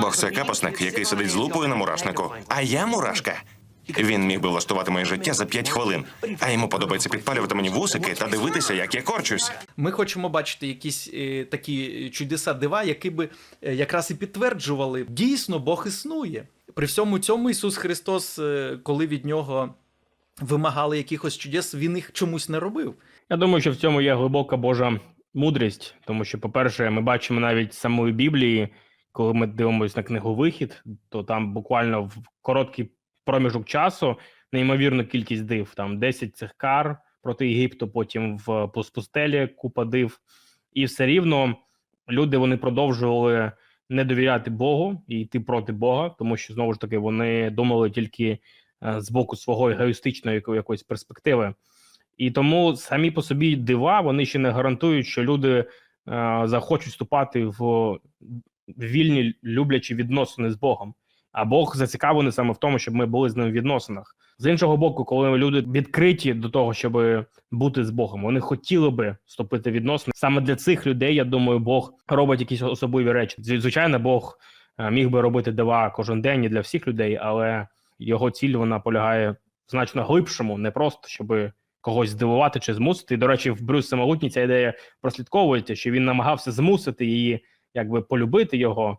Бог це капосник, який сидить з лупою на мурашнику. А я мурашка. Він міг би влаштувати моє життя за п'ять хвилин, а йому подобається підпалювати мені вусики та дивитися, як я корчусь. Ми хочемо бачити якісь е, такі чудеса дива, які би е, якраз і підтверджували, дійсно Бог існує. При всьому цьому Ісус Христос, е, коли від нього вимагали якихось чудес, він їх чомусь не робив. Я думаю, що в цьому є глибока Божа мудрість, тому що, по-перше, ми бачимо навіть самої Біблії, коли ми дивимося на книгу Вихід, то там буквально в короткий проміжок часу неймовірну кількість див. Там 10 цих кар проти Єгипту, потім в пустелі купа див. І все рівно люди вони продовжували не довіряти Богу і йти проти Бога, тому що знову ж таки вони думали тільки е, з боку свого егоїстичної якоїсь перспективи. І тому самі по собі дива вони ще не гарантують, що люди е, захочуть вступати в вільні люблячі відносини з Богом. А Бог зацікавлений саме в тому, щоб ми були з ним в відносинах. З іншого боку, коли люди відкриті до того, щоб бути з Богом, вони хотіли би вступити в відносини. Саме для цих людей, я думаю, Бог робить якісь особливі речі. Звичайно, Бог е, міг би робити дива кожен день і для всіх людей, але його ціль вона полягає значно глибшому, не просто щоб когось здивувати чи змусити. До речі, в Брюс Самогутній ця ідея прослідковується, що він намагався змусити її якби полюбити його,